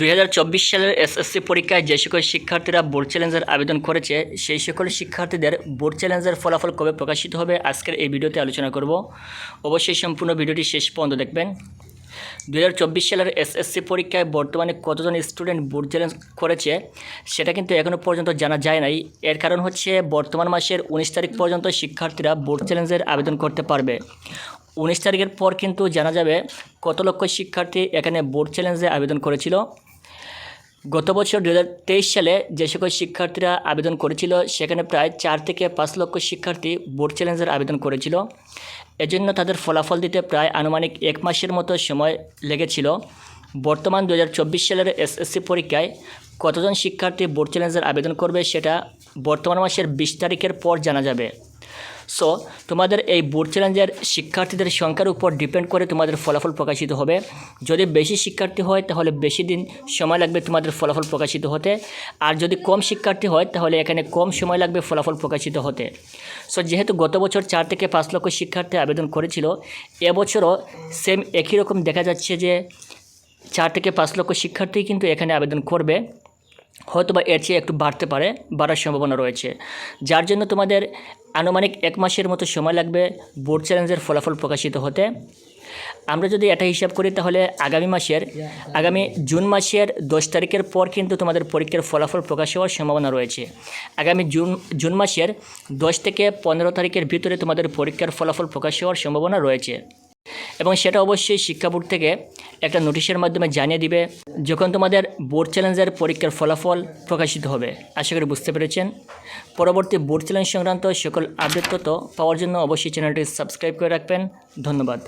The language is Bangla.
দুই হাজার চব্বিশ সালের এসএসসি পরীক্ষায় যে সকল শিক্ষার্থীরা বোর্ড চ্যালেঞ্জের আবেদন করেছে, সেই সকল শিক্ষার্থীদের বোর্ড চ্যালেঞ্জের ফলাফল কবে প্রকাশিত হবে আজকের এই ভিডিওতে আলোচনা করব। অবশ্যই সম্পূর্ণ ভিডিওটি শেষ পর্যন্ত দেখবেন। দু হাজার চব্বিশ সালের এসএসসি পরীক্ষায় বর্তমানে কতজন স্টুডেন্ট বোর্ড চ্যালেঞ্জ করেছে, সেটা কিন্তু এখনও পর্যন্ত জানা যায় নাই। এর কারণ হচ্ছে বর্তমান মাসের উনিশ তারিখ পর্যন্ত শিক্ষার্থীরা বোর্ড চ্যালেঞ্জের আবেদন করতে পারবে। উনিশ তারিখের পর কিন্তু জানা যাবে কত লক্ষ শিক্ষার্থী এখানে বোর্ড চ্যালেঞ্জে আবেদন করেছিল। গত বছর দু হাজার তেইশ সালে যে সকল শিক্ষার্থীরা আবেদন করেছিল, সেখানে প্রায় চার থেকে পাঁচ লক্ষ শিক্ষার্থী বোর্ড চ্যালেঞ্জের আবেদন করেছিল। এজন্য তাদের ফলাফল দিতে প্রায় আনুমানিক এক মাসের মতো সময় লেগেছিল। বর্তমান দু হাজার চব্বিশ সালের এসএসসি পরীক্ষায় কতজন শিক্ষার্থী বোর্ড চ্যালেঞ্জের আবেদন করবে সেটা বর্তমান মাসের বিশ তারিখের পর জানা যাবে। সো তোমাদের এই বোর্ড চ্যালেঞ্জের শিক্ষার্থীদের সংখ্যার উপর ডিপেন্ড করে তোমাদের ফলাফল প্রকাশিত হবে। যদি বেশি শিক্ষার্থী হয়, তাহলে বেশি দিন সময় লাগবে তোমাদের ফলাফল প্রকাশিত হতে। আর যদি কম শিক্ষার্থী হয়, তাহলে এখানে কম সময় লাগবে ফলাফল প্রকাশিত হতে। সো যেহেতু গত বছর চার থেকে পাঁচ লক্ষ শিক্ষার্থী আবেদন করেছিল, এবছরও সেম একই রকম দেখা যাচ্ছে যে চার থেকে পাঁচ লক্ষ শিক্ষার্থী কিন্তু এখানে আবেদন করবে। হয়তো বা এর চেয়ে একটু বাড়তে পারে, বাড়ার সম্ভাবনা রয়েছে। যার জন্য তোমাদের আনুমানিক এক মাসের মতো সময় লাগবে বোর্ড চ্যালেঞ্জের ফলাফল প্রকাশিত হতে। আমরা যদি এটা হিসাব করি তাহলে আগামী মাসের, আগামী জুন মাসের দশ তারিখের পর কিন্তু তোমাদের পরীক্ষার ফলাফল প্রকাশ হওয়ার সম্ভাবনা রয়েছে। আগামী জুন জুন মাসের দশ থেকে পনেরো তারিখের ভিতরে তোমাদের পরীক্ষার ফলাফল প্রকাশ হওয়ার সম্ভাবনা রয়েছে। এবং সেটা অবশ্যই শিক্ষা বোর্ড থেকে একটা নোটিশের মাধ্যমে জানিয়ে দিবে যখন তোমাদের বোর্ড চ্যালেঞ্জের পরীক্ষার ফলাফল প্রকাশিত হবে। আশা করি বুঝতে পেরেছেন। পরবর্তী বোর্ড চ্যালেঞ্জ সংক্রান্ত সকল আপডেট তথ্য পাওয়ার জন্য অবশ্যই চ্যানেলটি সাবস্ক্রাইব করে রাখবেন। ধন্যবাদ।